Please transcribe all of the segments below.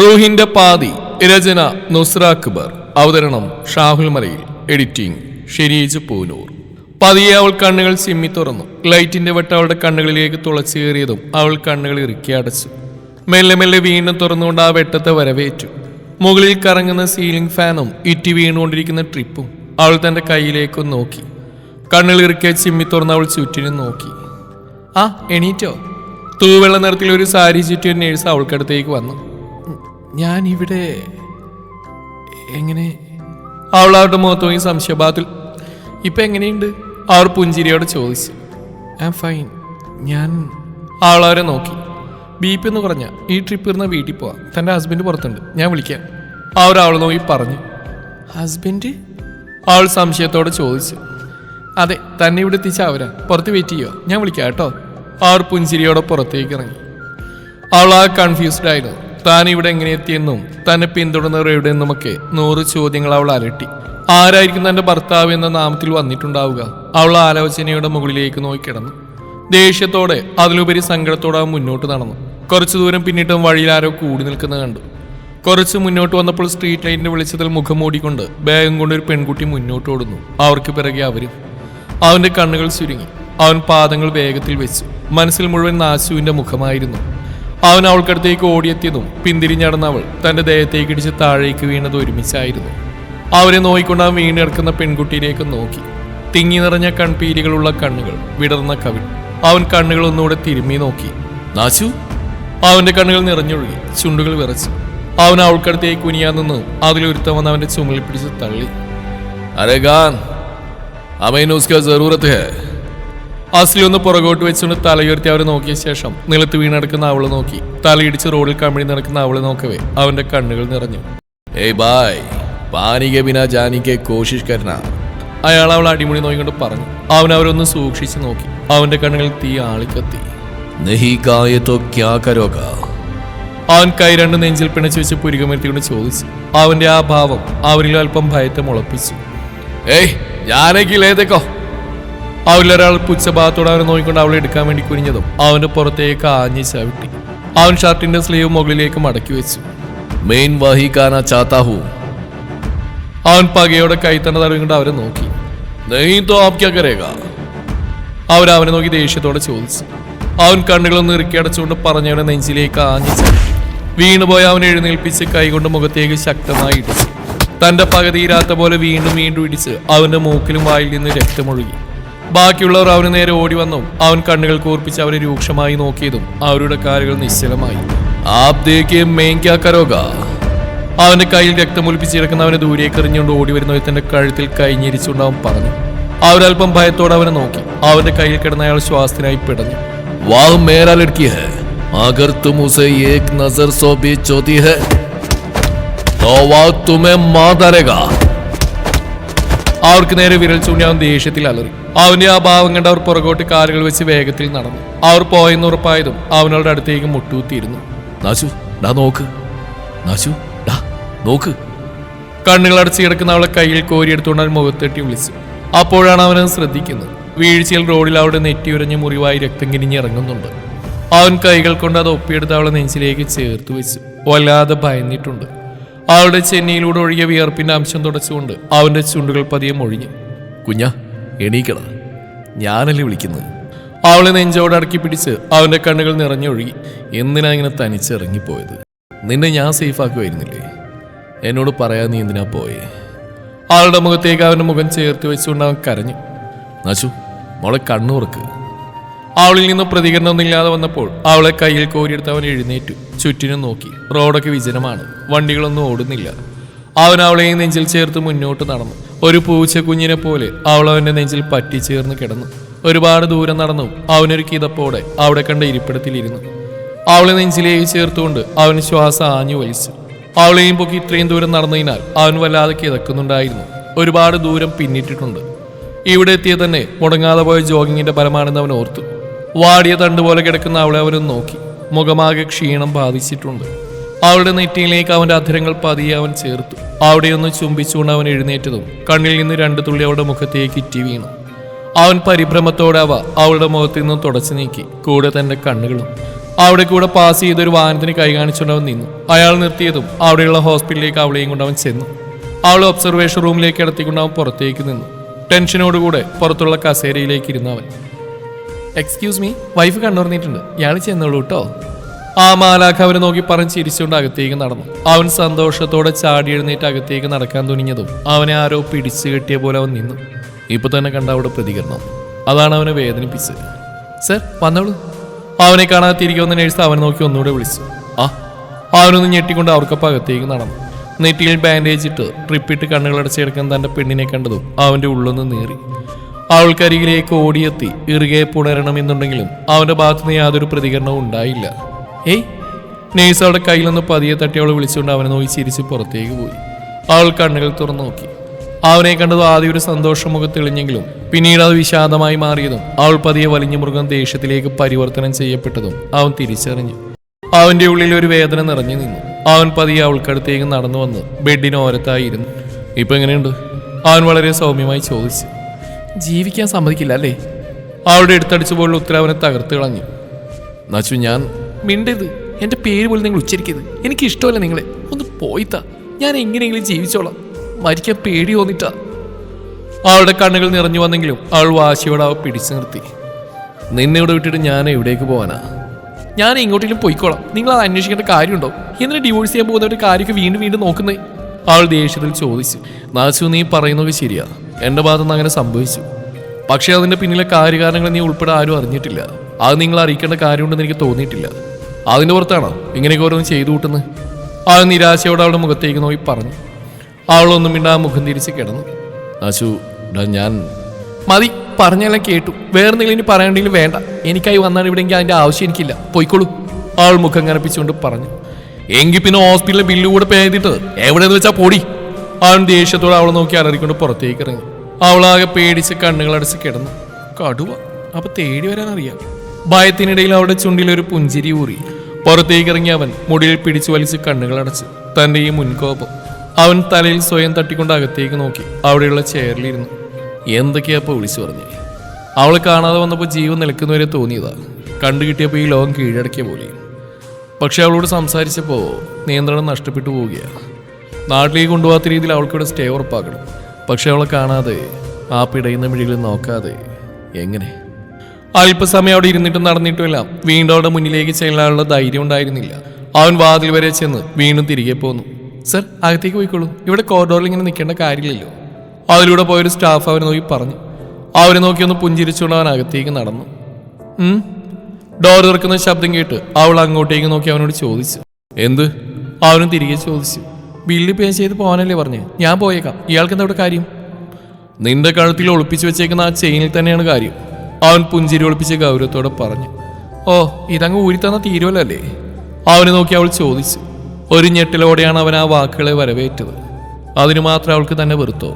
റൂഹിന്റെ പാതി രചന നുസ്ര അക്ബർ. അവതരണം ഷാഹുൽ മലയിൽ. എഡിറ്റിംഗ് ഷെരീജ് പൂനൂർ. പതിയെ അവൾ കണ്ണുകൾ സിമ്മി തുറന്നു. ലൈറ്റിന്റെ വെട്ട അവളുടെ കണ്ണുകളിലേക്ക് തുളച്ചേറിയതും അവൾ കണ്ണുകൾ ഇറുക്കി അടച്ചു. മെല്ലെ മെല്ലെ വീണ്ടും തുറന്നുകൊണ്ട് ആ വെട്ടത്തെ വരവേറ്റു. മുകളിൽ കറങ്ങുന്ന സീലിംഗ് ഫാനും ഇറ്റി വീണുകൊണ്ടിരിക്കുന്ന ട്രിപ്പും അവൾ തന്റെ കയ്യിലേക്കും നോക്കി. കണ്ണുകൾ ഇറുക്കിയ ചിമ്മി തുറന്ന് അവൾ ചുറ്റിനും നോക്കി. ആ എണീറ്റോ? തൂവെള്ള നിറത്തിൽ ഒരു സാരി ചുറ്റിയ നേഴ്സ് അവൾക്കടുത്തേക്ക് വന്നു. "ഉം, ഞാൻ ഇവിടെ എങ്ങനെ? അവൾ അവരുടെ മുഖത്ത് നോക്കി സംശയഭാഗത്തിൽ ഇപ്പൊ എങ്ങനെയുണ്ട്? അവർ പുഞ്ചിരിയോട് ചോദിച്ചു. ഐ ഫൈൻ ഞാൻ അവൾ അവരെ നോക്കി. ബി പി എന്ന് പറഞ്ഞ ഈ ട്രിപ്പ് ഇരുന്ന വീട്ടിൽ പോവാം. തന്റെ ഹസ്ബൻഡ് പുറത്തുണ്ട്. ഞാൻ വിളിക്കാം. അവർ അവൾ നോക്കി പറഞ്ഞു. ഹസ്ബൻഡ് അവൾ സംശയത്തോടെ ചോദിച്ചു. അതെ തന്നെ ഇവിടെ എത്തിച്ച അവരാ. പുറത്ത് വെയിറ്റ് ചെയ്യോ ഞാൻ വിളിക്കാം കേട്ടോ. അവർ പുഞ്ചിരിയോടെ പുറത്തേക്ക് ഇറങ്ങി. അവൾ ആ കൺഫ്യൂസ്ഡ് ആയിരുന്നു. താൻ ഇവിടെ എങ്ങനെ എത്തിയെന്നും തന്നെ പിന്തുടർന്നവർ എവിടെയെന്നുമൊക്കെ നൂറ് ചോദ്യങ്ങൾ അവൾ അലട്ടി. ആരായിരിക്കും തന്റെ ഭർത്താവ് എന്ന നാമത്തിൽ വന്നിട്ടുണ്ടാവുക? അവൾ ആലോചനയുടെ മുകളിലേക്ക് നോക്കി കിടന്നു. ദേഷ്യത്തോടെ അതിലുപരി സങ്കടത്തോടെ അവൻ മുന്നോട്ട് നടന്നു. കുറച്ചു ദൂരം പിന്നിട്ടും വഴിയിൽ ആരോ കൂടി നിൽക്കുന്നത് കണ്ടു. കുറച്ച് മുന്നോട്ട് വന്നപ്പോൾ സ്ട്രീറ്റ് ലൈറ്റിന്റെ വെളിച്ചത്തിൽ മുഖം മൂടിക്കൊണ്ട് ബാഗും കൊണ്ട് ഒരു പെൺകുട്ടി മുന്നോട്ട് ഓടുന്നു. അവർക്ക് പിറകെ അവരും. അവന്റെ കണ്ണുകൾ ചുരുങ്ങി. അവൻ പാദങ്ങൾ വേഗത്തിൽ വെച്ചു. മനസ്സിൽ മുഴുവൻ നാശുവിന്റെ മുഖമായിരുന്നു. അവൻ അവൾക്കടുത്തേക്ക് ഓടിയെത്തിയതും പിന്തിരിഞ്ഞടന്ന അവൾ തന്റെ ദേഹത്തേക്ക് ഇടിച്ച് താഴേക്ക് വീണത് ഒരുമിച്ചായിരുന്നു. അവരെ നോയിക്കൊണ്ട് ആ വീണിടക്കുന്ന പെൺകുട്ടിയിലേക്ക് നോക്കി. തിങ്ങി നിറഞ്ഞ കൺപീലികളുള്ള കണ്ണുകൾ വിടർന്ന കവിൾ. അവൻ കണ്ണുകൾ ഒന്നുകൂടെ തിരുമ്മി നോക്കി. നാശു? അവന്റെ കണ്ണുകൾ നിറഞ്ഞൊഴുകി ചുണ്ടുകൾ വിറച്ചു. അവൻ അവൾക്കടുത്തേക്ക് കുനിയാൻ നിന്ന്. അതിലൊരുത്തം വന്ന് അവന്റെ ചുമലിൽ പിടിച്ച് തള്ളി. അരേ ഗാൻ അമൈനൂസ്ക ജറൂറത്ത് ഹേ. അസ്ലി ഒന്ന് പുറകോട്ട് വെച്ചുകൊണ്ട് തലയുയർത്തി അവരെ നോക്കിയ ശേഷം നിലത്ത് വീണടക്കുന്ന അവളെ നോക്കി. തലയിടിച്ച് റോഡിൽ കമിഴി നടക്കുന്ന അവളെ നോക്കവേ അവന്റെ കണ്ണുകൾ നിറഞ്ഞു. ഏയ് ബായ് പാനിക ബിന ജാനിക്കെ കോശിഷ് കരുന്ന അയാൾ അവൾ അടിമുടി നോക്കിക്കൊണ്ട് പറഞ്ഞു. അവൻ അവരൊന്ന് സൂക്ഷിച്ചു നോക്കി. അവന്റെ കണ്ണുകൾ തീ ആളിക്കത്തി. അവൻ കൈ രണ്ട് നെഞ്ചിൽ പിണച്ചു വെച്ച് പുരുകമെത്തിക്കൊണ്ട് ചോദിച്ചു. അവന്റെ ആ ഭാവം അവരിൽ അല്പം ഭയത്തെ മുളപ്പിച്ചു. ഏയ് ഞാനേക്കില്ലേതേക്കോ അവരിലൊരാൾ പുച്ഛഭാഗത്തോടെ അവനെ നോക്കിക്കൊണ്ട് അവളെ എടുക്കാൻ വേണ്ടി കുനിഞ്ഞതും അവന്റെ പുറത്തേക്ക് ആഞ്ഞി ചവിട്ടി അവൻ ഷർട്ടിന്റെ സ്ലീവ് മുകളിലേക്ക് മടക്കി വെച്ചു. മെയിൻ വഹി കാന ചാത്താഹു. അവൻ പകയോടെ കൈത്തണ്ട തടവിക്കൊണ്ട് അവരെ നോക്കി. നെയ് തോ അവനെ നോക്കി ദേഷ്യത്തോടെ ചോദിച്ചു. അവൻ കണ്ണുകളൊന്ന് ഇറുക്കി അടച്ചുകൊണ്ട് പറഞ്ഞവനെ നെഞ്ചിലേക്ക് ആഞ്ഞു ചവിട്ടി വീണുപോയ അവൻ എഴുന്നേൽപ്പിച്ച് കൈകൊണ്ട് മുഖത്തേക്ക് ശക്തമായി ഇടിച്ചു തന്റെ പക തീരാത്ത പോലെ വീണ്ടും വീണ്ടും ഇടിച്ച് അവന്റെ മൂക്കിലും വായിൽ നിന്ന് രക്തമൊഴുകി. ബാക്കിയുള്ളവർ അവന് നേരെ ഓടി വന്നു അവൻ കണ്ണുകൾ കൂർപ്പിച്ച് അവരെ രൂക്ഷമായി നോക്കിയതും അവരുടെ കാലുകൾ നിശ്ചലമായി ആപ് ദേഖിയെ മെയിൻ ക്യാ കരോഗാ അവന്റെ കയ്യിൽ രക്തമൊലിപ്പിച്ച് കിടക്കുന്ന അവനെ ദൂരേക്ക് എറിഞ്ഞുകൊണ്ട് ഓടി വരുന്ന തന്റെ കഴുത്തിൽ കൈഞ്ഞിരിച്ചുകൊണ്ട് അവൻ പറഞ്ഞു അവരല്പം ഭയത്തോടെ അവനെ നോക്കി അവന്റെ കയ്യിൽ കിടന്ന അയാൾ ശ്വാസത്തിനായി പിടഞ്ഞു വാഹ് മേരാ ലഡ്കി ഹെ അഗർ തും ഉസെ ഏക് നസർ സോ ബി ചോതി ഹെ तो वह तुम्हें मार डालेगा അവർക്ക് നേരെ വിരൽ ചൂണ്ടി അവൻ ദേഷ്യത്തിൽ അലറി അവന്റെ ആ ഭാവം കണ്ട് അവർ പുറകോട്ട് കാലുകൾ വെച്ച് വേഗത്തിൽ നടന്നു. അവർ പോയെന്ന് ഉറപ്പായതും അവനവരുടെ അടുത്തേക്ക് മുട്ടൂത്തിയിരുന്നു നാശു ഡാ നോക്ക്. നാശു ഡാ നോക്ക്. കണ്ണുകൾ അടച്ചു കിടക്കുന്ന അവളെ കയ്യിൽ കോരിയെടുത്തുകൊണ്ട് അവൻ മുഖത്തെട്ടി വിളിച്ചു. അപ്പോഴാണ് അവനത് ശ്രദ്ധിക്കുന്നത്. വീഴ്ചയിൽ റോഡിൽ അവിടെ നെറ്റിയുരഞ്ഞ മുറിവായി രക്തം കിരിഞ്ഞ് ഇറങ്ങുന്നുണ്ട്. അവൻ കൈകൾ കൊണ്ട് അത് ഒപ്പിയെടുത്ത് അവളെ നെഞ്ചിലേക്ക് ചേർത്ത് വെച്ചു. വല്ലാതെ ഭയന്നിട്ടുണ്ട്. അവളുടെ ചെന്നൈയിലൂടെ ഒഴുകിയ വിയർപ്പിന്റെ അംശം തുടച്ചുകൊണ്ട് അവന്റെ ചുണ്ടുകൾ പതിയെ മൊഴിഞ്ഞു. കുഞ്ഞ എണീക്കട ഞാനല്ലേ വിളിക്കുന്നത്? അവളെ നെഞ്ചോട് അടക്കി പിടിച്ച് അവന്റെ കണ്ണുകൾ നിറഞ്ഞൊഴുകി എന്തിനാ ഇങ്ങനെ തനിച്ചിറങ്ങിപ്പോയത്? നിന്നെ ഞാൻ സേഫാക്കുമായിരുന്നില്ലേ എന്നോട് പറയാൻ നീ എന്തിനാ പോയേ? അവളുടെ മുഖത്തേക്ക് അവന്റെ മുഖം ചേർത്ത് വെച്ചുകൊണ്ട് അവൻ കരഞ്ഞു. നശു മോളെ കണ്ണുറക്ക് അവളിൽ നിന്ന് പ്രതികരണം പ്രതികരണമൊന്നുമില്ലാതെ വന്നപ്പോൾ അവളെ കയ്യിൽ കോരിയെടുത്ത് അവൻ എഴുന്നേറ്റു. ചുറ്റിനും നോക്കി. റോഡൊക്കെ വിജനമാണ്. വണ്ടികളൊന്നും ഓടുന്നില്ല. അവൻ അവളെയും നെഞ്ചിൽ ചേർത്ത് മുന്നോട്ട് നടന്നു. ഒരു പൂച്ച കുഞ്ഞിനെ പോലെ അവൾ അവന്റെ നെഞ്ചിൽ പറ്റിച്ചേർന്ന് കിടന്നു. ഒരുപാട് ദൂരം നടന്നു അവനൊരു കിതപ്പോടെ അവിടെ കണ്ട ഇരിപ്പിടത്തിലിരുന്നു. അവളെ നെഞ്ചിലേക്ക് ചേർത്തുകൊണ്ട് അവൻ ശ്വാസം ആഞ്ഞു വലിച്ചു. അവളെയും പൊക്കി ഇത്രയും ദൂരം നടന്നതിനാൽ അവൻ വല്ലാതെ കിതക്കുന്നുണ്ടായിരുന്നു. ഒരുപാട് ദൂരം പിന്നിട്ടിട്ടുണ്ട്. ഇവിടെ എത്തിയ തന്നെ മുടങ്ങാതെ പോയ ജോഗിങ്ങിന്റെ ഫലമാണെന്ന് അവൻ ഓർത്തു. വാടിയ തണ്ട് പോലെ കിടക്കുന്ന അവളെ അവനും നോക്കി. മുഖമാകെ ക്ഷീണം ബാധിച്ചിട്ടുണ്ട്. അവളുടെ നെറ്റിയിലേക്ക് അവന്റെ അധരങ്ങൾ പതിയെ അവൻ ചേർത്തു. അവിടെ ഒന്ന് ചുംബിച്ചുകൊണ്ട് അവൻ എഴുന്നേറ്റതും കണ്ണിൽ നിന്ന് രണ്ടു തുള്ളി അവളുടെ മുഖത്തേക്ക് ഇറ്റി വീണു. അവൻ പരിഭ്രമത്തോടെ അവ അവളുടെ മുഖത്തു നിന്നും തുടച്ചു നീക്കി കൂടെ തന്റെ കണ്ണുകളും. അവിടെ കൂടെ പാസ് ചെയ്തൊരു വാഹനത്തിന് കൈ കാണിച്ചുകൊണ്ട് അവൻ നിന്നു. അയാൾ നിർത്തിയതും അവിടെയുള്ള ഹോസ്പിറ്റലിലേക്ക് അവളെയും കൊണ്ട് അവൻ ചെന്നു. അവൾ ഒബ്സർവേഷൻ റൂമിലേക്ക് ഇടത്തിക്കൊണ്ട് അവൻ പുറത്തേക്ക് നിന്നു. ടെൻഷനോടുകൂടെ പുറത്തുള്ള കസേരയിലേക്ക് ഇരുന്നു അവൻ. എക്സ്ക്യൂസ് മീ വൈഫ് കണ്ടുറന്നിട്ടുണ്ട് ഇയാൾ ചെന്നോളൂ കേട്ടോ ആ മാലാഖ അവനെ നോക്കി പറഞ്ഞ് ചിരിച്ചുകൊണ്ട് അകത്തേക്ക് നടന്നു. അവൻ സന്തോഷത്തോടെ ചാടി എഴുന്നേറ്റ് അകത്തേക്ക് നടക്കാൻ തുനിഞ്ഞതും അവനെ ആരോ പിടിച്ചു കെട്ടിയ പോലെ അവൻ നിന്നു. ഇപ്പൊ തന്നെ കണ്ട അവിടെ പ്രതികരണം. അതാണ് അവനെ വേദനിപ്പിച്ചത്. സർ വന്നോളൂ. അവനെ കാണാതെ തിരികെ വന്ന നേഴ്സ് അവനെ നോക്കി ഒന്നുകൂടെ വിളിച്ചു. ആ. അവനൊന്ന് ഞെട്ടിക്കൊണ്ട് അവർക്കൊപ്പം അകത്തേക്ക് നടന്നു. നെറ്റിയിൽ ബാൻഡേജ് ഇട്ട് ട്രിപ്പിട്ട് കണ്ണുകളടച്ചെടുക്കാൻ തന്റെ പെണ്ണിനെ കണ്ടതും അവന്റെ ഉള്ളൊന്ന് നേറി. അവൾക്കരികിലേക്ക് ഓടിയെത്തി ഇറുകെ പുണരണമെന്നുണ്ടെങ്കിലും അവന്റെ ഭാഗത്തുനിന്ന് യാതൊരു പ്രതികരണവും ഉണ്ടായില്ല. ഏയ് നേഴ്സ് അവളുടെ കയ്യിൽ നിന്ന് പതിയെ തട്ടി അവളെ വിളിച്ചുകൊണ്ട് അവനെ നോക്കി ചിരിച്ച് പുറത്തേക്ക് പോയി. അവൾ കണ്ണുകൾ തുറന്നു നോക്കി. അവനെ കണ്ടത് ആദ്യം ഒരു സന്തോഷം മുഖം തെളിഞ്ഞെങ്കിലും പിന്നീട് അത് വിഷാദമായി മാറിയതും അവൾ പതിയെ വലിഞ്ഞു മൃഗം ദേഷ്യത്തിലേക്ക് പരിവർത്തനം ചെയ്യപ്പെട്ടതും അവൻ തിരിച്ചറിഞ്ഞു. അവന്റെ ഉള്ളിൽ ഒരു വേദന നിറഞ്ഞു നിന്നു. അവൻ പതിയെ അവൾക്കടുത്തേക്ക് നടന്നു വന്ന് ബെഡിന് ഓരത്തായിരുന്നു. ഇപ്പൊ എങ്ങനെയുണ്ട്? അവൻ വളരെ സൗമ്യമായി ചോദിച്ചു. ജീവിക്കാൻ സമ്മതിക്കില്ല അല്ലേ? അവളുടെ എടുത്തടിച്ചു പോലുള്ള ഉത്തരവനെ തകർത്ത് കളഞ്ഞു. നച്ചു ഞാൻ മിണ്ടരുത്. എന്റെ പേര് പോലും നിങ്ങൾ ഉച്ചരിക്കരുത്. എനിക്ക് ഇഷ്ടമല്ല നിങ്ങളെ. ഒന്ന് പോയിത്താ. ഞാൻ എങ്ങനെയെങ്കിലും ജീവിച്ചോളാം. മരിക്കാൻ പേടി തോന്നിട്ടാ അവളുടെ കണ്ണുകൾ നിറഞ്ഞു വന്നെങ്കിലും അവൾ വാശിയോടെ അവ പിടിച്ചു നിർത്തി. നിന്നെ ഇവിടെ വിട്ടിട്ട് ഞാൻ എവിടേക്ക് പോകാനാ ഞാൻ ഇങ്ങോട്ടേലും പോയിക്കോളാം. നിങ്ങൾ അത് അന്വേഷിക്കേണ്ട കാര്യമുണ്ടോ? എന്തിനാ ഡിവോഴ്സ് ചെയ്യാൻ പോകുന്നവരുടെ കാര്യമൊക്കെ വീണ്ടും വീണ്ടും നോക്കുന്നേ? അവൾ ദേഷ്യത്തിൽ ചോദിച്ചു. നാശു നീ പറയുന്നത് ശരിയാ. എന്റെ ഭാഗത്തുനിന്ന് അങ്ങനെ സംഭവിച്ചു. പക്ഷേ അതിന്റെ പിന്നിലെ കാര്യകാരണങ്ങൾ നീ ഉൾപ്പെടെ ആരും അറിഞ്ഞിട്ടില്ല. അത് നിങ്ങൾ അറിയിക്കേണ്ട കാര്യമുണ്ടെന്ന് എനിക്ക് തോന്നിയിട്ടില്ല. അതിന്റെ പുറത്താണോ ഇങ്ങനെയൊക്കെ ഓരോന്ന് ചെയ്തു കൂട്ടുന്നത്? അവൾ നിരാശയോടെ അവളുടെ മുഖത്തേക്ക് നോക്കി പറഞ്ഞു. അവളൊന്നും മിണ്ടാ മുഖം തിരിച്ച് കിടന്നു. ആശു ഞാൻ മതി പറഞ്ഞെല്ലാം കേട്ടു. വേറെ എന്തെങ്കിലും ഇനി പറയണ്ടെങ്കിലും വേണ്ട. എനിക്കായി വന്നാണ് ഇവിടെ എങ്കിൽ അതിന്റെ ആവശ്യം എനിക്കില്ല. പോയിക്കോളൂ. അവൾ മുഖം കനപ്പിച്ചുകൊണ്ട് പറഞ്ഞു. എങ്കിൽ പിന്നെ ഹോസ്പിറ്റലിലെ ബില്ല് കൂടെ പേ ചെയ്തിട്ട് എവിടെയെന്ന് വെച്ചാൽ പൊടി. അവൻ ദേഷ്യത്തോടെ അവളെ നോക്കി അലറിക്കൊണ്ട് പുറത്തേക്ക് ഇറങ്ങി. അവളാകെ പേടിച്ച് കണ്ണുകളടച്ച് കിടന്നു. കടുവ അപ്പൊ തേടി വരാനറിയാം. ഭയത്തിനിടയിൽ അവളുടെ ചുണ്ടിലൊരു പുഞ്ചിരി ഊറി. പുറത്തേക്ക് ഇറങ്ങിയ അവൻ മുടിയിൽ പിടിച്ചു വലിച്ച് കണ്ണുകളടച്ച് തന്റെ ഈ മുൻകോപം അവൻ തലയിൽ സ്വയം തട്ടിക്കൊണ്ട് അകത്തേക്ക് നോക്കി അവിടെയുള്ള ചെയറിലിരുന്നു. എന്തൊക്കെയാ വിളിച്ചു പറഞ്ഞേ? അവൾ കാണാതെ വന്നപ്പോൾ ജീവൻ നിൽക്കുന്നവരെ തോന്നിയതാ. കണ്ടു കിട്ടിയപ്പോൾ ഈ ലോകം കീഴടക്കിയ പോലെ. പക്ഷെ അവളോട് സംസാരിച്ചപ്പോൾ നിയന്ത്രണം നഷ്ടപ്പെട്ടു പോവുകയാണ് നാട്ടിലേക്ക് കൊണ്ടുപോകാത്ത രീതിയിൽ അവൾക്കിവിടെ സ്റ്റേ ഉറപ്പാക്കണം. പക്ഷെ അവളെ കാണാതെ ആ പിടയുന്ന മിഴികളിൽ നോക്കാതെ എങ്ങനെ? അല്പസമയം അവിടെ ഇരുന്നിട്ടും നടന്നിട്ടുമില്ല. വീണ്ടും അവിടെ മുന്നിലേക്ക് ചെല്ലാനുള്ള ധൈര്യം ഉണ്ടായിരുന്നില്ല. അവൻ വാതിൽ വരെ ചെന്ന് വീണ്ടും തിരികെ പോന്നു. സർ അകത്തേക്ക് പോയിക്കോളൂ. ഇവിടെ കോറിഡോറിൽ ഇങ്ങനെ നിൽക്കേണ്ട കാര്യമില്ലല്ലോ. അതിലൂടെ പോയൊരു സ്റ്റാഫ് അവനെ നോക്കി പറഞ്ഞു. അവരെ നോക്കി ഒന്ന് പുഞ്ചിരിച്ചുകൊണ്ട് അവൻ അകത്തേക്ക് നടന്നു. ഡോർ തുറക്കുന്ന ശബ്ദം കേട്ട് അവൾ അങ്ങോട്ടേക്ക് നോക്കി അവനോട് ചോദിച്ചു. എന്ത്? അവനും തിരികെ ചോദിച്ചു. ബില്ല് പേ ചെയ്ത് പോകാനല്ലേ പറഞ്ഞു. ഞാൻ പോയേക്കാം. ഇയാൾക്ക് എന്താ ഇവിടെ കാര്യം? നിന്റെ കഴുത്തിൽ ഒളിപ്പിച്ചു വെച്ചേക്കുന്ന ആ ചെയിനിൽ തന്നെയാണ് കാര്യം. അവൻ പുഞ്ചിരി ഒളിപ്പിച്ച ഗൗരവത്തോടെ പറഞ്ഞു ഓ ഇതങ്ങ് ഊരിത്തന്ന തീരുവല്ലേ അവനെ നോക്കി അവൾ ചോദിച്ചു ഒരു ഞെട്ടിലോടെയാണ് അവൻ ആ വാക്കുകളെ വരവേറ്റത്. അതിനു മാത്രം അവൾക്ക് തന്നെ വെറുത്തോ?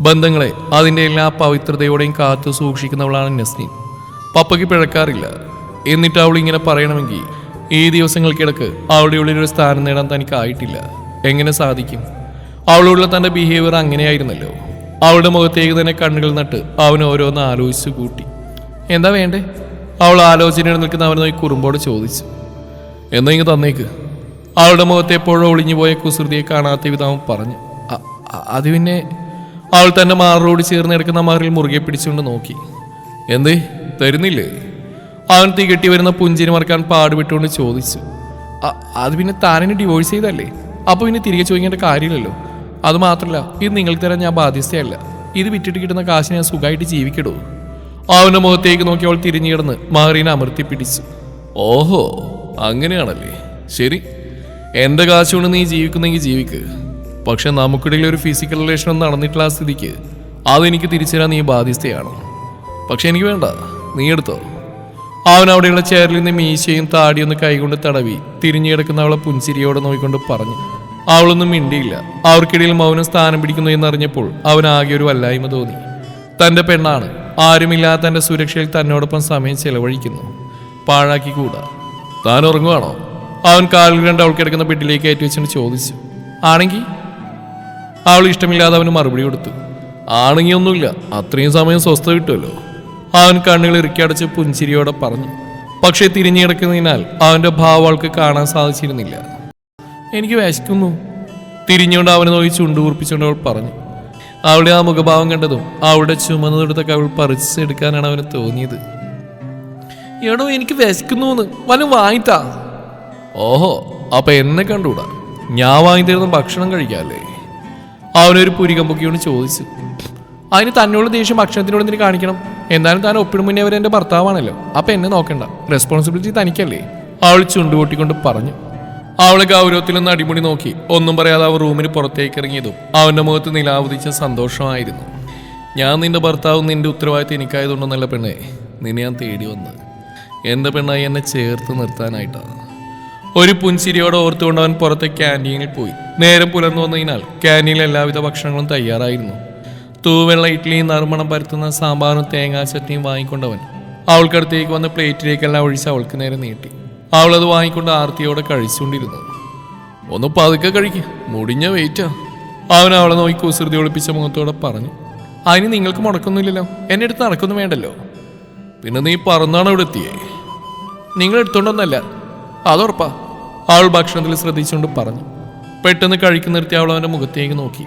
ബന്ധങ്ങളെ അതിന്റെ എല്ലാ പവിത്രതയോടെയും കാത്തു സൂക്ഷിക്കുന്നവളാണ് നസ്നീൻ പപ്പയ്ക്ക് പിഴക്കാറില്ല. എന്നിട്ട് അവൾ ഇങ്ങനെ പറയണമെങ്കിൽ ഈ ദിവസങ്ങൾക്കിടക്ക് അവളുടെ ഉള്ളിൽ ഒരു സ്ഥാനം നേടാൻ തനിക്കായിട്ടില്ല. എങ്ങനെ സാധിക്കും? അവളുള്ള തന്റെ ബിഹേവിയർ അങ്ങനെയായിരുന്നല്ലോ. അവളുടെ മുഖത്തേക്ക് തന്നെ കണ്ണുകൾ നട്ട് അവൻ ഓരോന്ന് ആലോചിച്ചു കൂട്ടി. എന്താ വേണ്ടേ? അവൾ ആലോചനയിൽ നിൽക്കുന്ന അവനെ നോക്കി കുറുമ്പോട് ചോദിച്ചു. എന്നാ ഇങ്ങ് തന്നേക്ക്. അവളുടെ മുഖത്ത് എപ്പോഴും ഒളിഞ്ഞു പോയ കുസൃതിയെ കാണാത്ത വിധം അവൻ പറഞ്ഞു. "അ- അ- അത് പിന്നെ? അവൾ തന്നെ മാറോട് ചേർന്ന് കിടക്കുന്ന മാറിൽ മുറുകെ പിടിച്ചുകൊണ്ട് നോക്കി. എന്തേ തരുന്നില്ലേ? അവൻ തികട്ടി വരുന്ന പുഞ്ചിരി മറക്കാൻ പാടുപെട്ടുകൊണ്ട് ചോദിച്ചു. "അ- അത് പിന്നെ താനിനെ ഡിവോഴ്സ് ചെയ്തല്ലേ അപ്പോൾ പിന്നെ തിരികെ ചോദിക്കേണ്ട കാര്യമില്ലല്ലോ. അത് മാത്രമല്ല ഇത് നിങ്ങൾക്ക് തരാൻ ഞാൻ ബാധ്യസ്ഥയല്ല. ഇത് വിറ്റിട്ട് കിട്ടുന്ന കാശ് ഞാൻ സുഖമായിട്ട് ജീവിക്കടൂ. അവന്റെ മുഖത്തേക്ക് നോക്കി അവൾ തിരിഞ്ഞു കിടന്ന് മഹറീനെ അമർത്തി പിടിച്ചു. ഓഹോ അങ്ങനെയാണല്ലേ? ശരി. എന്റെ കാശ് കൊണ്ട് നീ ജീവിക്കുന്നെങ്കിൽ ജീവിക്ക്. പക്ഷെ നമുക്കിടയിൽ ഒരു ഫിസിക്കൽ റിലേഷൻ ഒന്നും നടന്നിട്ടുള്ള ആ സ്ഥിതിക്ക്. അതെനിക്ക് തിരിച്ചു തരാൻ നീ ബാധ്യസ്ഥയാണ്. പക്ഷെ എനിക്ക് വേണ്ട. നീ എടുത്തോ. അവൻ അവിടെയുള്ള ചെയറിൽ നിന്ന് മീശയും താടിയൊന്ന് കൈകൊണ്ട് തടവി തിരിഞ്ഞു കിടക്കുന്ന അവളെ പുഞ്ചിരിയോടെ നോക്കിക്കൊണ്ട് പറഞ്ഞു. അവളൊന്നും മിണ്ടിയില്ല. അവർക്കിടയിൽ മൗനം സ്ഥാനം പിടിക്കുന്നു എന്നറിഞ്ഞപ്പോൾ അവൻ ആകെ ഒരു വല്ലായ്മ തോന്നി. തന്റെ പെണ്ണാണ്. ആരുമില്ലാത്ത തന്റെ സുരക്ഷയിൽ തന്നോടൊപ്പം സമയം ചെലവഴിക്കുന്നു. പാഴാക്കി കൂടാ. താൻ ഉറങ്ങുവാണോ? അവൻ കാലിൽ രണ്ട് അവൾ കിടക്കുന്ന ബെഡിലേക്ക് കയറ്റി വെച്ചുകൊണ്ട് ചോദിച്ചു. ആണെങ്കിൽ അവൾ ഇഷ്ടമില്ലാതെ അവന് മറുപടി കൊടുത്തു. ആണെങ്കിൽ ഒന്നുമില്ല അത്രയും സമയം സ്വസ്ഥ കിട്ടുമല്ലോ. അവൻ കണ്ണുകൾ ഇറുക്കി അടച്ച് പുഞ്ചിരിയോടെ പറഞ്ഞു. പക്ഷെ തിരിഞ്ഞിടക്കുന്നതിനാൽ അവന്റെ ഭാവം അവൾക്ക് കാണാൻ സാധിച്ചിരുന്നില്ല. എനിക്ക് വിശക്കുന്നു. തിരിഞ്ഞുകൊണ്ട് അവനെ നോക്കി ചുണ്ടുകൂർപ്പിച്ചുകൊണ്ട് അവൾ പറഞ്ഞു. അവളുടെ ആ മുഖഭാവം കണ്ടതും അവളുടെ ചുമന്നതെടുത്തൊക്കെ അവൾ പറിച്ചെടുക്കാനാണ് അവന് തോന്നിയത്. എടോ എനിക്ക് വിശക്കുന്നു വല്ല വാങ്ങിത്താ. ഓഹോ അപ്പൊ എന്നെ കണ്ടുകൂടാ? ഞാൻ വാങ്ങി തരുന്ന ഭക്ഷണം കഴിക്കാല്ലേ? അവനൊരു പുരികം പൊക്കിയോട് ചോദിച്ചു. അതിന് തന്നോട് ദേഷ്യം ഭക്ഷണത്തിനോട് എന്തിനു കാണിക്കണം? എന്തായാലും താൻ ഒപ്പിടും മുന്നേ അവർ എന്റെ ഭർത്താവാണല്ലോ. അപ്പൊ എന്നെ നോക്കണ്ട. റെസ്പോൺസിബിലിറ്റി തനിക്കല്ലേ? അവൾ ചുണ്ടുകൂട്ടിക്കൊണ്ട് പറഞ്ഞു. അവളെ ഗൗരവത്തിൽ നിന്ന് അടിമുടി നോക്കി. ഒന്നും പറയാതെ അവർ റൂമിന് പുറത്തേക്ക് ഇറങ്ങിയതും അവന്റെ മുഖത്ത് നിലാവധിച്ച സന്തോഷമായിരുന്നു. ഞാൻ നിന്റെ ഭർത്താവും നിന്റെ ഉത്തരവാദിത്തം എനിക്കായതുണ്ടെന്നല്ല പെണ്ണെ. നിന്നെ ഞാൻ തേടി വന്ന്. എന്റെ പെണ്ണായി എന്നെ ചേർത്ത് നിർത്താനായിട്ടാണ് ഒരു പുൻസിരിയോടെ ഓർത്തുകൊണ്ട് അവൻ പുറത്തെ ക്യാന്റീനിൽ പോയി. നേരം പുലർന്നു വന്നതിനാൽ ക്യാന്റീനിൽ എല്ലാവിധ ഭക്ഷണങ്ങളും തയ്യാറായിരുന്നു. തൂവെള്ള ഇഡ്ഡലിയും നറുമണം പരത്തുന്ന സാമ്പാറും തേങ്ങാ ചട്നിയും വാങ്ങിക്കൊണ്ടവൻ അവൾക്കടുത്തേക്ക് വന്ന് പ്ലേറ്റിലേക്കെല്ലാം ഒഴിച്ച് അവൾക്ക് നേരെ നീട്ടി. അവളത് വാങ്ങിക്കൊണ്ട് ആർത്തിയോടെ കഴിച്ചുകൊണ്ടിരുന്നു. ഒന്ന് പതുക്കെ കഴിക്കുക മുടിഞ്ഞ വെയിറ്റാ അവൻ അവളെ നോക്കി കുസൃതി ഒളിപ്പിച്ച മുഖത്തോടെ പറഞ്ഞു. അതിന് നിങ്ങൾക്ക് മുടക്കൊന്നുമില്ലല്ലോ. എന്നെ അടുത്ത് നടക്കൊന്നും വേണ്ടല്ലോ. പിന്നെ നീ പറന്നാണ് ഇവിടെ എത്തിയേ? നിങ്ങൾ എടുത്തോണ്ടൊന്നല്ല. അതുറപ്പാ അവൾ ഭക്ഷണത്തിൽ ശ്രദ്ധിച്ചുകൊണ്ട് പറഞ്ഞു. പെട്ടെന്ന് കഴിക്കുന്ന നിർത്തി അവൾ അവന്റെ മുഖത്തേക്ക് നോക്കി.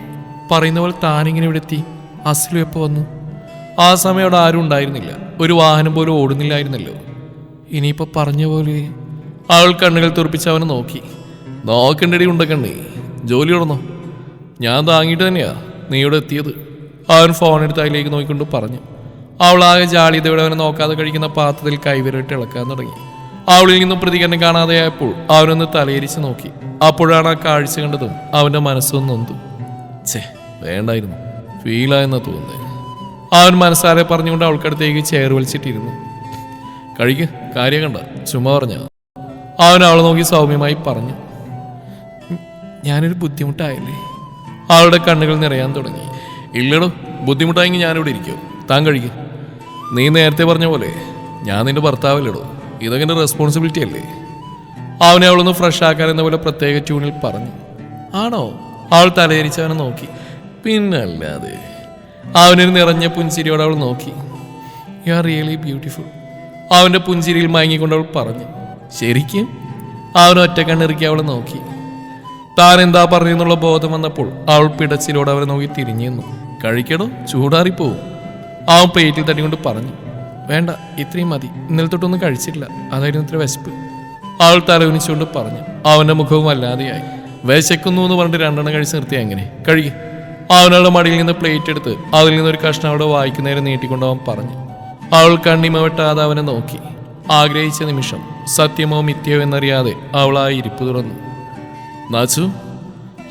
പറയുന്ന പോലെ താനിങ്ങനെ ഇവിടെ എത്തി? അസിലു എപ്പോൾ വന്നു? ആ സമയം അവിടെ ആരും ഉണ്ടായിരുന്നില്ല. ഒരു വാഹനം പോലും ഓടുന്നില്ലായിരുന്നല്ലോ. ഇനിയിപ്പോൾ പറഞ്ഞ പോലെ അവൾ കണ്ണുകൾ തുറപ്പിച്ച് അവനെ നോക്കി. നോക്കണ്ടടി ഉണ്ടക്കണ്ണേ ജോലി തുടർന്നോ ഞാൻ താങ്ങിയിട്ട് തന്നെയാ നീ ഇവിടെ എത്തിയത്. അവൻ ഫോൺ എടുത്ത് അതിലേക്ക് നോക്കിക്കൊണ്ട് പറഞ്ഞു. അവൾ ആകെ ജാളിയതയോടെ അവനെ നോക്കാതെ കഴിക്കുന്ന പാത്രത്തിൽ കൈവിരട്ട് ഇളക്കാൻ തുടങ്ങി. അവളിൽ നിന്നും പ്രതികരണം കാണാതെയായപ്പോൾ അവനൊന്ന് തലയിരിച്ച് നോക്കി. അപ്പോഴാണ് ആ കാഴ്ച കണ്ടതും അവന്റെ മനസ്സൊന്ന് നൊന്തു. ഛേ വേണ്ടായിരുന്നു. ഫീലായെന്നാ തോന്നുന്നത് അവൻ മനസ്സാരെ പറഞ്ഞുകൊണ്ട് അവൾക്കടുത്തേക്ക് ചേർ വലിച്ചിട്ടിരുന്നു. കഴിക്ക് കാര്യം കണ്ട? ചുമ്മാ പറഞ്ഞ. അവൻ അവളെ നോക്കി സൗമ്യമായി പറഞ്ഞു. "ഉം, ഞാനൊരു ബുദ്ധിമുട്ടായല്ലേ? അവളുടെ കണ്ണുകൾ നിറയാൻ തുടങ്ങി. ഇല്ലടോ ബുദ്ധിമുട്ടായെങ്കിൽ ഞാനിവിടെ ഇരിക്കും. താൻ കഴിക്കും. നീ നേരത്തെ പറഞ്ഞ പോലെ ഞാൻ നിന്റെ ഭർത്താവല്ലടോ. ഇതൊക്കെ എന്റെ റെസ്പോൺസിബിലിറ്റി അല്ലേ? അവനെ അവളൊന്ന് ഫ്രഷ് ആക്കാൻ എന്ന പോലെ പ്രത്യേക ട്യൂണിൽ പറഞ്ഞു. ആണോ? അവൾ തലയരിച്ച് അവനെ നോക്കി. പിന്നല്ലാതെ അവനൊരു നിറഞ്ഞ പുഞ്ചിരിയോടെ അവൾ നോക്കി. യു ആർ റിയലി ബ്യൂട്ടിഫുൾ അവന്റെ പുഞ്ചിരിയിൽ മയങ്ങിക്കൊണ്ട് അവൾ പറഞ്ഞു. ശരിക്കും? അവൻ ഒറ്റ കണ്ണിറുക്കി അവളെ നോക്കി. താൻ എന്താ പറഞ്ഞെന്നുള്ള ബോധം വന്നപ്പോൾ അവൾ പിടച്ചിലോട് അവരെ നോക്കി തിരിഞ്ഞു നിന്നു. കഴിക്കടോ ചൂടാറിപ്പോവും. അവൻ പ്ലേറ്റിൽ തട്ടിക്കൊണ്ട് പറഞ്ഞു വേണ്ട ഇത്രയും മതി. ഇന്നലെ തൊട്ടൊന്നും കഴിച്ചിട്ടില്ല. അതായിരുന്നു ഇത്ര വിശപ്പ്. അവൾ തലവിനിച്ചുകൊണ്ട് പറഞ്ഞു അവന്റെ മുഖവും വല്ലാതെയായി വിശക്കുന്നു എന്ന് പറഞ്ഞിട്ട് രണ്ടെണ്ണം കഴിച്ച് നിർത്തി എങ്ങനെ? കഴുകി അവനവളുടെ മടിയിൽ നിന്ന് പ്ലേറ്റ് എടുത്ത് അതിൽ നിന്നൊരു കഷ്ണം അവിടെ വായിക്കുന്നേരം നീട്ടിക്കൊണ്ട് അവൻ പറഞ്ഞു. അവൾ കണ്ണിമ വെട്ടാതെ അവനെ നോക്കി. ആഗ്രഹിച്ച നിമിഷം സത്യമോ മിഥ്യയോ എന്നറിയാതെ അവൾ ഇരിപ്പ് തുറന്നു. നാച്ചു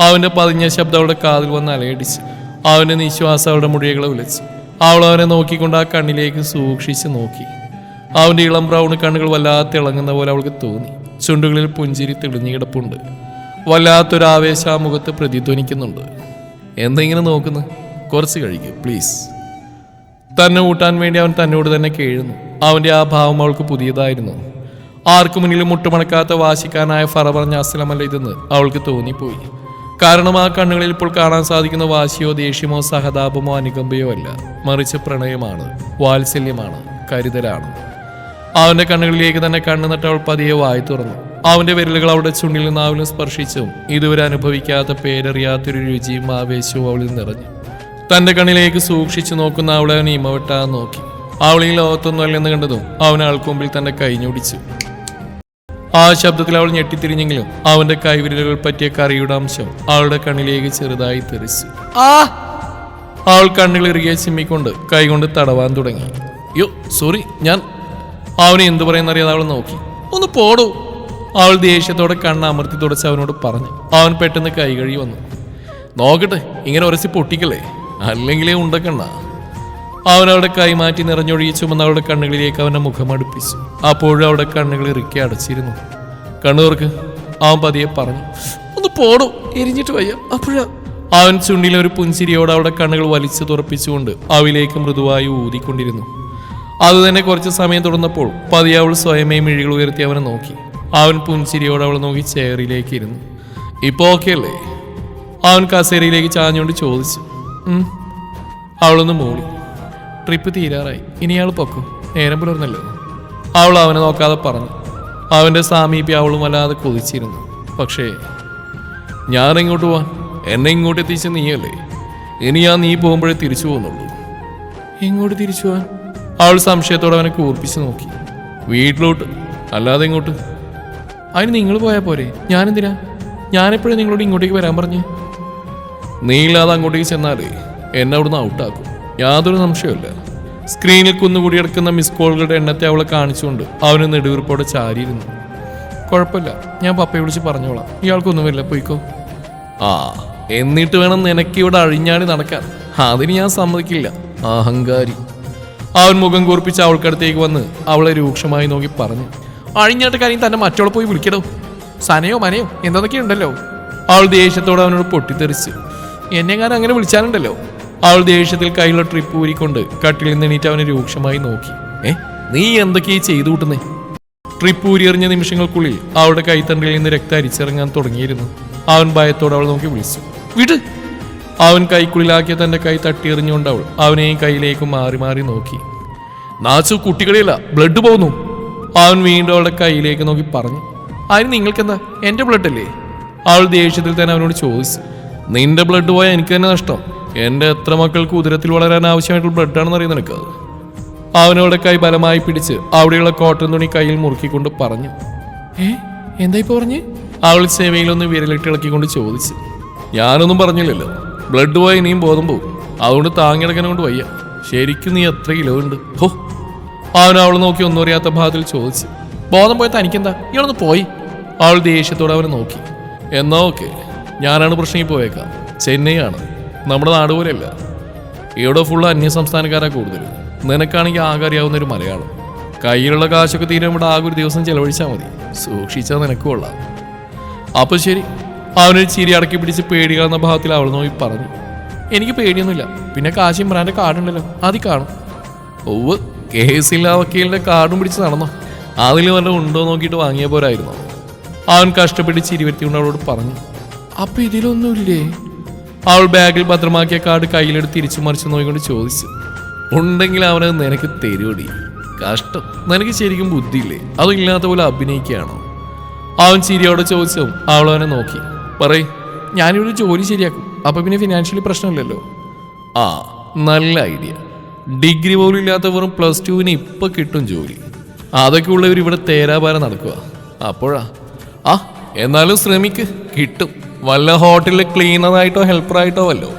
അവന്റെ പതിഞ്ഞ ശബ്ദം അവളുടെ കാതിൽ വന്ന് അലയടിച്ച് അവന്റെ നിശ്വാസം അവളുടെ മുടികളെ ഉലച്ച് അവൾ അവനെ നോക്കിക്കൊണ്ട് ആ കണ്ണിലേക്ക് സൂക്ഷിച്ച് നോക്കി. അവന്റെ ഇളം ബ്രൗൺ കണ്ണുകൾ വല്ലാതെ ഇളങ്ങുന്ന പോലെ അവൾക്ക് തോന്നി. ചുണ്ടുകളിൽ പുഞ്ചിരി തെളിഞ്ഞു കിടപ്പുണ്ട്. വല്ലാത്തൊരു ആവേശം ആ മുഖത്ത് പ്രതിധ്വനിക്കുന്നുണ്ട്. എന്തെങ്കിലും നോക്കുന്നു? കുറച്ച് കഴിക്കും പ്ലീസ് തന്നെ കൂട്ടാൻ വേണ്ടി അവൻ തന്നോട് തന്നെ കേഴുന്നു. അവന്റെ ആ ഭാവം അവൾക്ക് പുതിയതായിരുന്നു. ആർക്കു മുന്നിലും മുട്ടുമണക്കാത്ത വാശിക്കാരനായ ഫറ പറഞ്ഞ അസ്ലമല്ല ഇതെന്ന് അവൾക്ക് തോന്നിപ്പോയി. കാരണം ആ കണ്ണുകളിൽ ഇപ്പോൾ കാണാൻ സാധിക്കുന്ന വാശിയോ ദേഷ്യമോ സഹതാപമോ അനുകമ്പയോ അല്ല. മറിച്ച് പ്രണയമാണ് വാത്സല്യമാണ് കരുതലാണ്. അവന്റെ കണ്ണുകളിലേക്ക് തന്നെ കണ്ണു നട്ട് അവൾ പതിയെ വായി തുറന്നു. അവന്റെ വിരലുകൾ അവളുടെ ചുണ്ടിൽ നാവിലും സ്പർശിച്ചും ഇതുവരെ അനുഭവിക്കാത്ത പേരറിയാത്തൊരു രുചിയും ആവേശവും അവളിൽ നിറഞ്ഞു. തന്റെ കണ്ണിലേക്ക് സൂക്ഷിച്ചു നോക്കുന്ന അവളെ അവൻ ഇമവെട്ടാൻ നോക്കി. അവളിൽ ലോകത്തൊന്നുമല്ലെന്ന് കണ്ടതും അവൻ ആൾക്കൊമ്പിൽ തന്റെ കൈഞ്ഞൊടിച്ചു ആ ശബ്ദത്തിൽ അവൾ ഞെട്ടിത്തിരിഞ്ഞെങ്കിലും അവന്റെ കൈവിരലുകൾ പറ്റിയ കറിയുടെ അംശം അവളുടെ കണ്ണിലേക്ക് ചെറുതായി തെറിച്ചു. ആ. അവൾ കണ്ണുകൾ ഇറുകിയ ചിമ്മിക്കൊണ്ട് കൈകൊണ്ട് തടവാൻ തുടങ്ങി. യോ സോറി ഞാൻ അവന് എന്തു പറയുന്നറിയാതെ അവൾ നോക്കി. ഒന്ന് പോടൂ. അവൾ ദേഷ്യത്തോടെ കണ്ണ് അമർത്തി തുടച്ച് അവനോട് പറഞ്ഞു. അവൻ പെട്ടെന്ന് കൈ കഴുകി വന്നു. നോക്കട്ടെ ഇങ്ങനെ ഉരസി പൊട്ടിക്കല്ലേ? അല്ലെങ്കിലേ ഉണ്ടക്കണ്ണ അവൻ അവിടെ കൈമാറ്റി നിറഞ്ഞൊഴുകി ചുമന്ന അവളുടെ കണ്ണുകളിലേക്ക് അവനെ മുഖം അടുപ്പിച്ചു. അപ്പോഴും അവിടെ കണ്ണുകൾ ഇറുക്കി അടച്ചിരുന്നു. കണ്ണൂർക്ക് അവൻ പതിയെ പറഞ്ഞു ഒന്ന് പോടോ എരിഞ്ഞിട്ട് വയ്യ അപ്പോഴാ. അവൻ ചുണ്ടിലെ ഒരു പുഞ്ചിരിയോടെ അവളുടെ കണ്ണുകൾ വലിച്ചു തുറപ്പിച്ചുകൊണ്ട് അവിലേക്ക് മൃദുവായി ഊതിക്കൊണ്ടിരുന്നു. അത് തന്നെ കുറച്ച് സമയം തുടർന്നപ്പോൾ പതിയെ അവൾ സ്വയമേ മിഴികൾ ഉയർത്തി അവനെ നോക്കി. അവൻ പുഞ്ചിരിയോടെ അവളെ നോക്കി ചെയറിലേക്ക് ഇരുന്നു ഇപ്പൊ ഓക്കെ അല്ലേ അവൻ കസേരയിലേക്ക് ചാഞ്ഞുകൊണ്ട് ചോദിച്ചു. അവളൊന്ന് മൂളി. ട്രിപ്പ് തീരാറായി. ഇനി അയാൾ പൊക്കും? നേരം പുലർന്നല്ലോ. അവൾ അവനെ നോക്കാതെ പറഞ്ഞു. അവന്റെ സാമീപ്യം അവളും വല്ലാതെ കൊതിച്ചിരുന്നു. പക്ഷേ ഞാൻ എങ്ങോട്ട് പോവാൻ എന്നെ ഇങ്ങോട്ട് എത്തിച്ച നീയല്ലേ. ഇനി ഞാൻ നീ പോകുമ്പോഴേ തിരിച്ചു പോകുന്നുള്ളൂ. ഇങ്ങോട്ട് തിരിച്ചു പോവാൻ അവൾ സംശയത്തോടെ അവനെ കൂർപ്പിച്ച് നോക്കി. വീട്ടിലോട്ട്. അല്ലാതെ ഇങ്ങോട്ട് അതിന് നിങ്ങൾ പോയാൽ പോരെ. ഞാനെന്തിനാ? ഞാനെപ്പോഴും നിങ്ങളോട് ഇങ്ങോട്ടേക്ക് വരാൻ പറഞ്ഞു? നീ ഇല്ലാതെ അങ്ങോട്ടേക്ക് ചെന്നാലേ എന്നെ അവിടുന്ന് ഔട്ടാക്കും. യാതൊരു സംശയമില്ല സ്ക്രീനിൽ കുന്നുകൂടി കിടക്കുന്ന മിസ് കോളുകളുടെ എണ്ണത്തെ അവളെ കാണിച്ചുകൊണ്ട് അവന് നെടുവീർപ്പോടെ ചാരിയിരുന്നു. കുഴപ്പമില്ല ഞാൻ പപ്പയെ വിളിച്ച് പറഞ്ഞോളാം. ഇയാൾക്കൊന്നുമില്ല പോയിക്കോ. ആ എന്നിട്ട് വേണം നിനക്ക് ഇവിടെ അഴിഞ്ഞാടി നടക്കാൻ. അതിന് ഞാൻ സമ്മതിക്കില്ല. അഹങ്കാരി. അവൻ മുഖം കൂർപ്പിച്ച് അവൾക്കടുത്തേക്ക് വന്ന് അവളെ രൂക്ഷമായി നോക്കി പറഞ്ഞു. അഴിഞ്ഞാട്ട് കാര്യം തന്നെ മറ്റവളെ പോയി വിളിക്കടോ. സനയോ മനയോ എന്തൊക്കെ ഉണ്ടല്ലോ അവൾ ദേഷ്യത്തോടെ അവനോട് പൊട്ടിത്തെറിച്ച്. എന്നെങ്ങാനും അങ്ങനെ വിളിച്ചാലുണ്ടല്ലോ. അവൾ ദേഷ്യത്തിൽ കയ്യിലുള്ള ട്രിപ്പ് ഊരിക്കൊണ്ട് കട്ടിലിൽ നിന്ന് എണീറ്റ് അവനെ രൂക്ഷമായി നോക്കി. ഏ നീ എന്തൊക്കെയാ ചെയ്തു കൂട്ടുന്നേ? ട്രിപ്പ് ഊരിയെറിഞ്ഞ നിമിഷങ്ങൾക്കുള്ളിൽ അവളുടെ കൈത്തണ്ടിൽ നിന്ന് രക്തം അരിച്ചിറങ്ങാൻ തുടങ്ങിയിരുന്നു. അവൻ ഭയത്തോടെ അവൾ നോക്കി വിളിച്ചു. വിട്. അവൻ കൈക്കുള്ളിലാക്കിയ തന്റെ കൈ തട്ടിയെറിഞ്ഞുകൊണ്ട് അവൾ അവനെയും കയ്യിലേക്ക് മാറി മാറി നോക്കി. നാച്ചു കുട്ടികളില്ല. ബ്ലഡ് പോകുന്നു അവൻ വീണ്ടും അവളുടെ കയ്യിലേക്ക് നോക്കി പറഞ്ഞു. അതിന് നിങ്ങൾക്കെന്താ? എന്റെ ബ്ലഡ് അല്ലേ? അവൾ ദേഷ്യത്തിൽ തന്നെ അവനോട് ചോദിച്ചു. നിന്റെ ബ്ലഡ് പോയാൽ എനിക്ക് തന്നെ നഷ്ടം. എന്റെ എത്ര മക്കൾക്ക് ഉദരത്തിൽ വളരാൻ ആവശ്യമായിട്ടുള്ള ബ്ലഡാണെന്ന് അറിയുന്ന എനിക്കത് അവനോടെ കൈ ബലമായി പിടിച്ച് അവിടെയുള്ള കോട്ടൺ തുണി കയ്യിൽ മുറുക്കിക്കൊണ്ട് പറഞ്ഞു. ഏ? എന്താ ഇപ്പൊ പറഞ്ഞ്? അവൾ സേവയിലൊന്ന് വിരലിട്ട് ഇളക്കിക്കൊണ്ട് ചോദിച്ചു. ഞാനൊന്നും പറഞ്ഞില്ലല്ലോ. ബ്ലഡ് പോയ ഇനിയും ബോധം പോകും. അതുകൊണ്ട് താങ്ങിടക്കനെ കൊണ്ട് വയ്യ. ശരിക്കും നീ എത്ര കിലോ ഉണ്ട്? ഹോ. അവൻ അവൾ നോക്കി ഒന്നും അറിയാത്ത ഭാഗത്തിൽ ചോദിച്ചു. ബോധം പോയ തനിക്കെന്താ? ഇയാളൊന്ന് പോയി. അവൾ ദേഷ്യത്തോടെ അവനെ നോക്കി. എന്നാ ഓക്കെ. ഞാനാണ് പ്രശ്നം പോയേക്കാം. ചെന്നൈയാണ് ആണ്. നമ്മുടെ നാട് പോലെയല്ല. ഇവിടെ ഫുള്ള് അന്യസംസ്ഥാനക്കാരാ കൂടുതൽ നിനക്കാണെങ്കിൽ ആകെ അറിയാവുന്ന ഒരു മലയാളം. കയ്യിലുള്ള കാശൊക്കെ തീരെ ഇവിടെ ആകെ ഒരു ദിവസം ചെലവഴിച്ചാൽ മതി. സൂക്ഷിച്ചാൽ നിനക്ക് കൊള്ളാം. അപ്പൊ ശരി. അവനൊരു ചിരി അടക്കി പിടിച്ച് പേടികളെന്ന ഭാവത്തിൽ അവൾ നോക്കി പറഞ്ഞു. എനിക്ക് പേടിയൊന്നുമില്ല. പിന്നെ കാശി ബ്രാൻഡ് കാർഡുണ്ടല്ലോ അതിൽ കാണും. ഒവ് കേസില്ല വക്കീലിന്റെ കാർഡും പിടിച്ച് നടന്നോ. അതിൽ വല്ല ഉണ്ടോ നോക്കിയിട്ട് വാങ്ങിയ പോരായിരുന്നോ? അവൻ കഷ്ടപ്പെട്ട് ചിരി വരുത്തിക്കൊണ്ട് അവളോട് പറഞ്ഞു. അപ്പൊ ഇതിലൊന്നുമില്ലേ? അവൾ ബാഗിൽ ഭദ്രമാക്കിയ കാർഡ് കയ്യിലെടുത്ത് തിരിച്ചു മറിച്ച് നോയിക്കൊണ്ട് ചോദിച്ചു. ഉണ്ടെങ്കിൽ അവനത് നിനക്ക് തരുവടി. കഷ്ടം. നിനക്ക് ശരിക്കും ബുദ്ധിയില്ലേ? അതും ഇല്ലാത്ത പോലെ അഭിനയിക്കുകയാണോ? അവൻ ചിരിയോടെ ചോദിച്ചു. അവൾ അവനെ നോക്കി. പറയ് ഞാനിവിടെ ജോലി ശരിയാക്കും. അപ്പം പിന്നെ ഫിനാൻഷ്യലി പ്രശ്നമില്ലല്ലോ. ആ നല്ല ഐഡിയ. ഡിഗ്രി പോലും ഇല്ലാത്ത വെറും പ്ലസ് ടുവിന് ഇപ്പം കിട്ടും ജോലി. അതൊക്കെ ഉള്ളവർ ഇവിടെ തേരാപാര നടക്കുക. അപ്പോഴാ? ആ എന്നാലും ശ്രമിക്ക്. കിട്ടും. വല്ല ഹോട്ടലിൽ ക്ലീനറായിട്ടോ ഹെൽപ്പറായിട്ടോ വല്ലോ.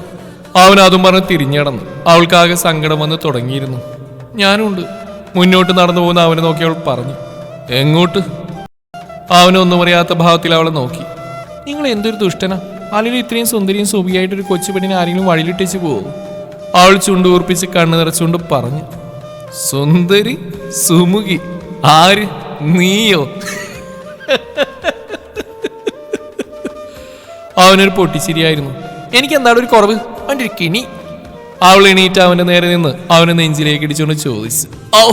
അവൻ അതും പറഞ്ഞ് തിരിഞ്ഞടന്നു അവൾക്കാകെ സങ്കടം വന്ന് തുടങ്ങിയിരുന്നു. ഞാനുണ്ട്. മുന്നോട്ട് നടന്നു പോകുന്ന അവനെ നോക്കി അവൾ പറഞ്ഞു എങ്ങോട്ട്? അവനൊന്നും അറിയാത്ത ഭാവത്തിൽ അവളെ നോക്കി. നിങ്ങൾ എന്തൊരു ദുഷ്ടനാ? അല്ലെങ്കിൽ ഇത്രയും സുന്ദരിയും സുഖിയായിട്ട് ഒരു കൊച്ചു പെണ്ണിനെ ആരെങ്കിലും വഴിയിലിട്ടിച്ച് പോവോ? അവൾ ചുണ്ടൂർപ്പിച്ച് കണ്ണു നിറച്ചുകൊണ്ട് പറഞ്ഞു സുന്ദരി സുമുഖി ആര്? നീയോ? അവനൊരു പൊട്ടിച്ചിരിയായിരുന്നു. എനിക്ക് എന്താണ് ഒരു കുറവ്? അവന്റെ ഒരു കിണി. അവൾ എണീറ്റ് അവന്റെ നേരെ നിന്ന് അവനെ നെഞ്ചിലേക്ക് ഇടിച്ചുകൊണ്ട് ചോദിച്ചു. ഓ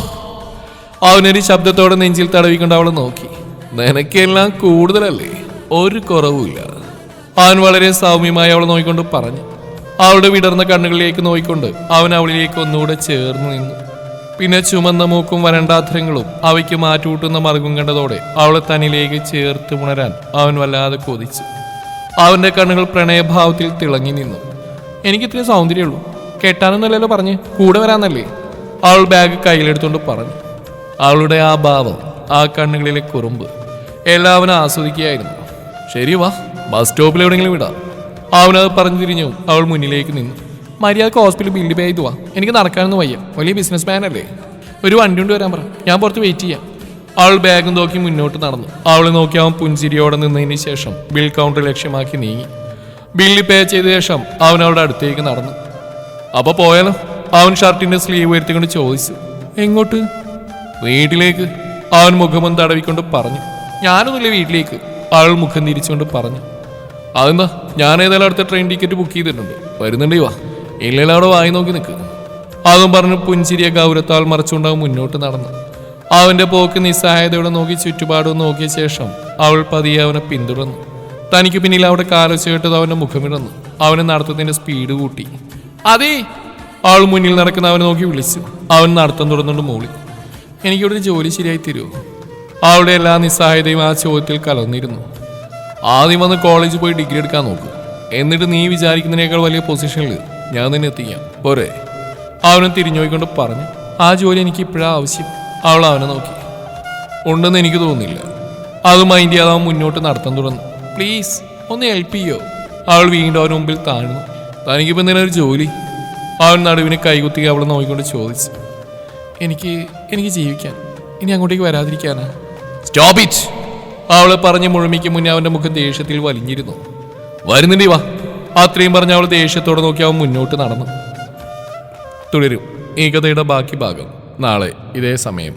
അവനൊരു ശബ്ദത്തോടെ നെഞ്ചിൽ തടവിക്കൊണ്ട് അവളെ നോക്കി. നിനക്കെല്ലാം കൂടുതലല്ലേ? ഒരു കുറവുമില്ല. അവൻ വളരെ സൗമ്യമായി അവളെ നോക്കിക്കൊണ്ട് പറഞ്ഞു. അവളുടെ വിടർന്ന കണ്ണുകളിലേക്ക് നോക്കിക്കൊണ്ട് അവൻ അവളിലേക്ക് ഒന്നുകൂടെ ചേർന്ന് നിന്നു. പിന്നെ ചുമന്ന മൂക്കും വരണ്ടാധരങ്ങളും അവയ്ക്ക് മാറ്റുകൂട്ടുന്ന മറുകും കണ്ടതോടെ അവളെ തനിലേക്ക് ചേർത്ത് ഉണരാൻ അവൻ വല്ലാതെ കൊതിച്ചു. അവന്റെ കണ്ണുകൾ പ്രണയഭാവത്തിൽ തിളങ്ങി നിന്നു. എനിക്ക് ഇത്രയും സൗന്ദര്യമുള്ളൂ കെട്ടാനൊന്നല്ലല്ലോ പറഞ്ഞ് കൂടെ വരാന്നല്ലേ? അവൾ ബാഗ് കയ്യിലെടുത്തുകൊണ്ട് പറഞ്ഞു. അവളുടെ ആ ഭാവം ആ കണ്ണുകളിലെ കുറുമ്പ് എല്ലാവരും ആസ്വദിക്കുകയായിരുന്നു. ശരി വാ ബസ് സ്റ്റോപ്പിൽ എവിടെയെങ്കിലും വിടാം. അവനത് പറഞ്ഞു തിരിഞ്ഞു അവൾ മുന്നിലേക്ക് നിന്നു. മര്യാദയ്ക്ക് ഹോസ്പിറ്റലിൽ ബിൽഡ് പേ ചെയ്തു വാ. എനിക്ക് നടക്കാനൊന്നും വയ്യ. വലിയ ബിസിനസ് മാൻ അല്ലേ? ഒരു വണ്ടി കൊണ്ട് വരാൻ പറ. ഞാൻ പുറത്ത് വെയിറ്റ് ചെയ്യാം. അവൾ ബാഗ് നോക്കി മുന്നോട്ട് നടന്നു. അവൾ നോക്കി അവൻ പുഞ്ചിരിയോടെ നിന്നതിന് ശേഷം ബിൽ കൗണ്ടർ ലക്ഷ്യമാക്കി നീങ്ങി. ബില്ല് പേ ചെയ്ത ശേഷം അവൻ അവളുടെ അടുത്തേക്ക് നടന്നു. അപ്പോൾ പോയാലോ? അവൻ ഷർട്ടിന്റെ സ്ലീവ് ഉയർത്തിക്കൊണ്ട് ചോദിച്ചു. എങ്ങോട്ട്? വീട്ടിലേക്ക്. അവൻ മുഖമൊന്ന് തടവിക്കൊണ്ട് പറഞ്ഞു. ഞാനൊന്നുമില്ല വീട്ടിലേക്ക്. അവൾ മുഖം തിരിച്ചുകൊണ്ട് പറഞ്ഞു. അതെന്താ? ഞാൻ ഏതായാലും അടുത്ത ട്രെയിൻ ടിക്കറ്റ് ബുക്ക് ചെയ്തിട്ടുണ്ട്. വരുന്നുണ്ടേ വാ ഇല്ലെങ്കിൽ അവിടെ വായി നോക്കി നിൽക്കുന്നു അതും പറഞ്ഞ് പുഞ്ചിരിയെ ഗൗരവത്താൽ അവൻ മുന്നോട്ട് നടന്നു. അവന്റെ പോക്ക് നിസ്സഹായതയോടെ നോക്കി ചുറ്റുപാടും നോക്കിയ ശേഷം അവൾ പതിയെ അവനെ പിന്തുടർന്നു. തനിക്ക് പിന്നിൽ അവിടെ കാലൊച്ച കേട്ടത് അവന്റെ മുഖമിടന്നു അവനെ നടത്തത്തിന്റെ സ്പീഡ് കൂട്ടി. അതേ. അവൾ മുന്നിൽ നടക്കുന്ന അവനെ നോക്കി വിളിച്ചു. അവൻ നടത്തം തുടർന്നുകൊണ്ട് മൂളി. എനിക്കിവിടെ ഒരു ജോലി ശരിയായി തരുമോ? അവളുടെ എല്ലാ നിസ്സഹായതയും ആ ചോദ്യത്തിൽ കലർന്നിരുന്നു. ആദ്യം വന്ന് കോളേജിൽ പോയി ഡിഗ്രി എടുക്കാൻ നോക്കും. എന്നിട്ട് നീ വിചാരിക്കുന്നതിനേക്കാൾ വലിയ പൊസിഷനിൽ ഞാൻ നിന്നെ എത്തിക്കാം. പോരെ. അവനും തിരിഞ്ഞുപോയിക്കൊണ്ട് പറഞ്ഞു. ആ ജോലി എനിക്ക് ഇപ്പോഴാണ് ആവശ്യം. അവൾ അവനെ നോക്കി. ഉണ്ടെന്ന് എനിക്ക് തോന്നുന്നില്ല. അത് മൈൻഡ് ചെയ്യാതെ അവൻ മുന്നോട്ട് നടത്താൻ തുടർന്നു. പ്ലീസ് ഒന്ന് ഹെൽപ്പ് ചെയ്യോ? അവൾ വീണ്ടും അവന് മുമ്പിൽ താഴ്ന്നു. തനിക്കിപ്പോൾ എന്തിനാ ഒരു ജോലി? അവൻ നടുവിനെ കൈകുത്തി അവളെ നോക്കിക്കൊണ്ട് ചോദിച്ചു. എനിക്ക് എനിക്ക് ജീവിക്കാൻ. ഇനി അങ്ങോട്ടേക്ക് വരാതിരിക്കാനാ? സ്റ്റോപ്പ് ഇറ്റ് അവളെ പറഞ്ഞ് മുഴുമിക്ക് മുന്നേ അവന്റെ മുഖം ദേഷ്യത്തിൽ വലിഞ്ഞിരുന്നു. വരുന്നുണ്ടി വാ. അത്രയും പറഞ്ഞ് അവൾ ദേഷ്യത്തോടെ നോക്കി അവൻ മുന്നോട്ട് നടന്നു. തുടരും. ഈ കഥയുടെ ബാക്കി ഭാഗം. നാളെ ഇതേ സമയം